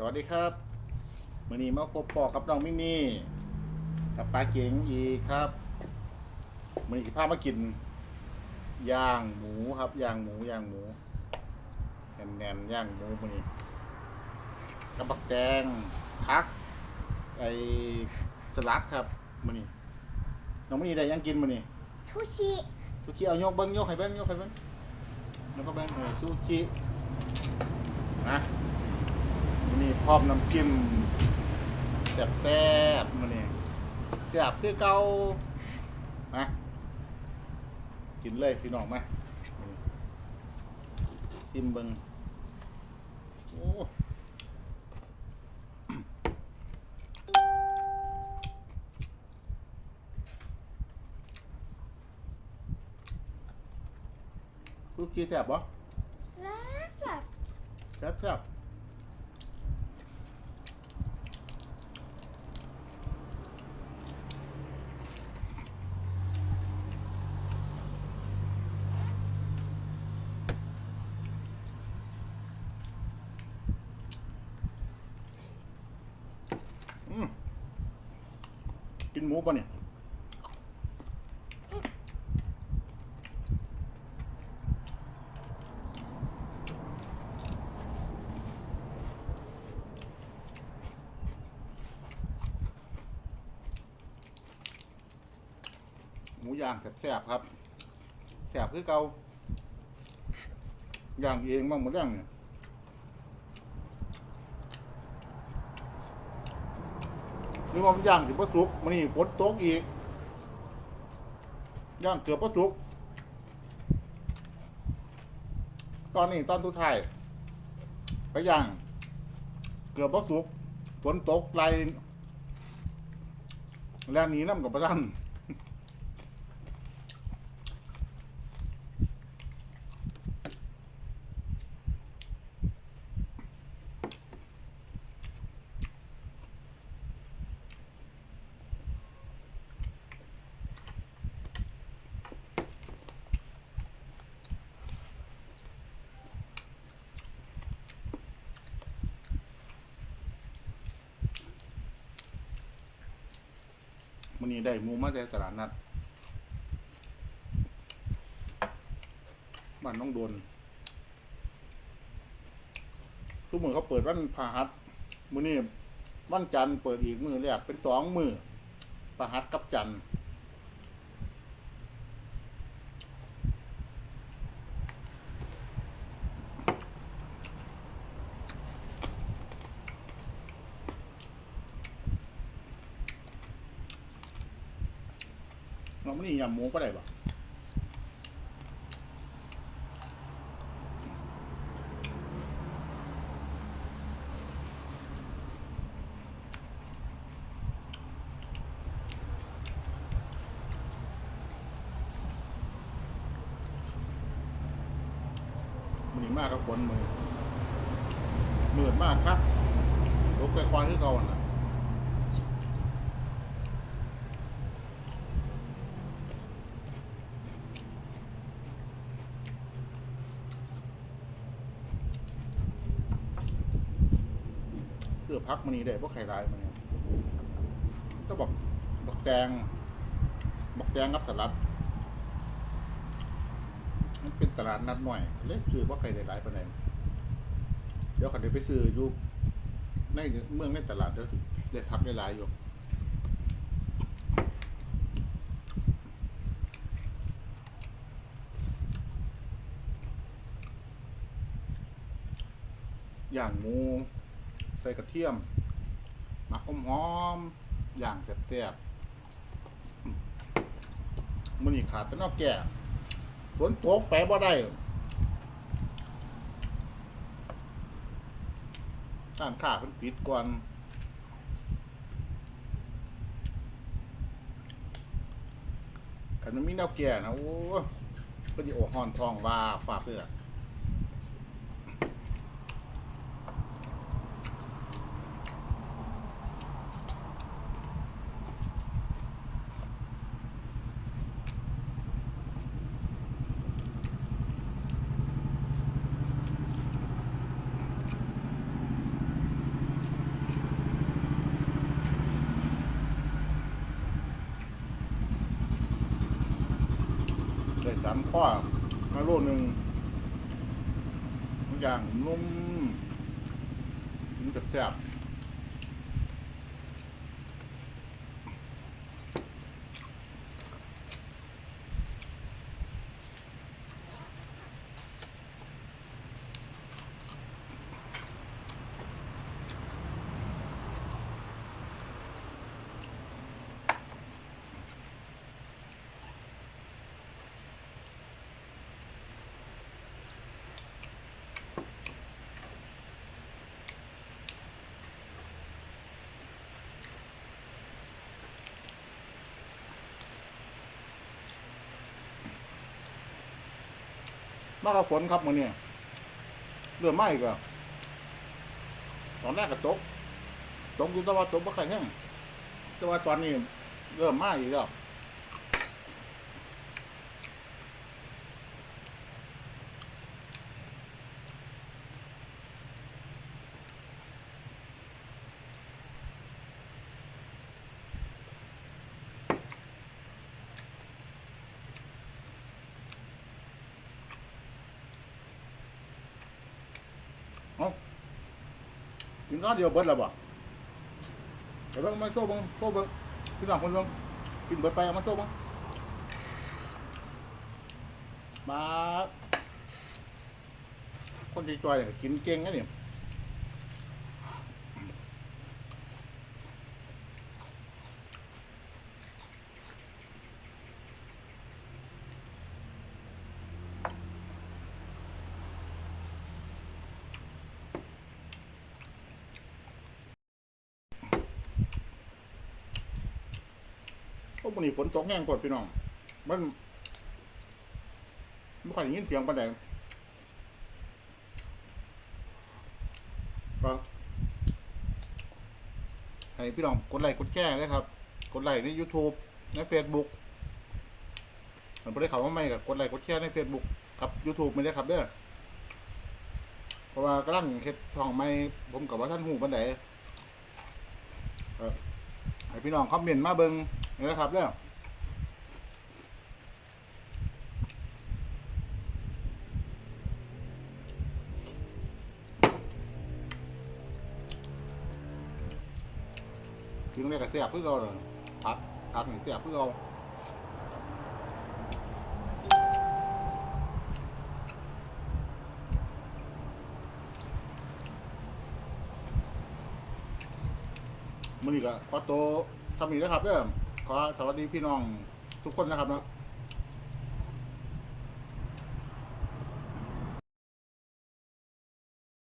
สวัสดีครับมื่อนี้มาพบปอกับน้องมินี่กับปลาเก๋งอีกครับมื่อนี้สิพามากินย่างหมูครับย่างหมูย่างหมูแน่นๆย่างหมูมื่อนี้กับบักแดงพักไอสลัดครับมื่อนี้น้องมินี่ได้หยังกินมื่อนี้ทูชิซูชิเอายกเบิ้งยกให้เบิ้งยกให้เบิ้งแล้วก็เบิ้งเออซูชินะนี่ พร้อมน้ำจิ้มแซ่บแซ่บๆมันนี่แซ่บคือเก่านะกินเลยพี่น้องมานี่ซิมเบิ้งโอ้ซูชิแซ่บปะแซ่บแบบแซ่บแซ่บ กินหมูป่ะเนี่ยหมูย่างแซ่บๆครับแซ่บคือเกาย่างเองบ้างหมดย่างเนี่ย นี่ว่ามันย่างถึงประสุกมันนี่ฝนตกอีก ย่างเกือบประสุก ตอนนี้ตอนทุกท้ายไปย่าง เกือบประสุกฝนตกไรแล้วนีน้ำกับประทัน มันนี้ได้หมูมาจากตลาดนัดบ้านน้องโดนทุกมือเขาเปิดวันพาหัสมือนี่วันจันทร์เปิดอีกมือแรกเป็นสองมือพาหัสกับจันทร์ เราไม่นี่ยำหมูก็ได้ปะมันมากกับฝนมือเหมืดมากครับรถไฟควายที่เก่าน่ะ เพื่ อพักมันนี้ได้เพราะไข่ร้ายมันเนี่ยก็บอกบอกแดงบอกแดงกับสลัด มันเป็นตลาดนัดหน่อยเล็กซื้อพราไข่ลายปานใดเดี๋ยวขันเดี๋ยวไปซื้ออยู่ในเมืองในตลาดเดี๋ยวได้ทับได้หลายอยู่อย่างมู ส่กระเทียมหมักหอมอย่างแซ่บๆมันนี่ขาดแต่นอกแก่ฝนตกไปบ่ได้ร้านค้าเพิ่นปิดก่อนคันมันมีแนวแก่นะโอ้ยเพิ่นสิโอหอนทองว่าฝาเพื่อ สามข้อมาโลหนึ่งทุกอย่างนุ่มกินแซ่บ มากับฝนครับมือนี้เริ่มไหม้อีก็ตอนแรกก็ตกตกอยู่แต่ว่าตกไม่ค่อยแห้งแต่ว่าตอนนี้เริ่มไหม้อีกแล้ว กินข้าวเดียวเบิดแล้วบ่แต่วเบิ่งมาโซ่บิ่งโซ่บิ่งพี่น้องคนเบิ่งกินเบิดไปเอามาโซ่บิ่งมา คนที่จอยเนี่ยกินเก่งนะนี่ย อ้วันนี้ฝนตกแห้งกดพี่น้อง มันไม่ค่อยได้ยินเสียงปานใดก็ให้พี่น้องกดไลค์กดแชร์เลยครับ กดไลค์ใน YouTube ใน Facebook มันไม่ได้เขาว่าไม่กับกดไลค์กดแชร์ใน Facebook กับ YouTube ไม่ได้ครับเด้อเพราะว่ากำลังเฮ็ดช่องไม่ผมกับว่าท่านหูปันใดครับให้พี่น้องคอมเมนต์มาเบิ่ง นี่ครับเด้อถึงได้กับเสียบเพื่อเราเลยผักผักหนี่งเสียบเพื่อเรามื่อนี้ก็ขอโตทำอีกนะครับเด้อ ขอสวัสดีพี่น้องทุกคนนะครับเนาะ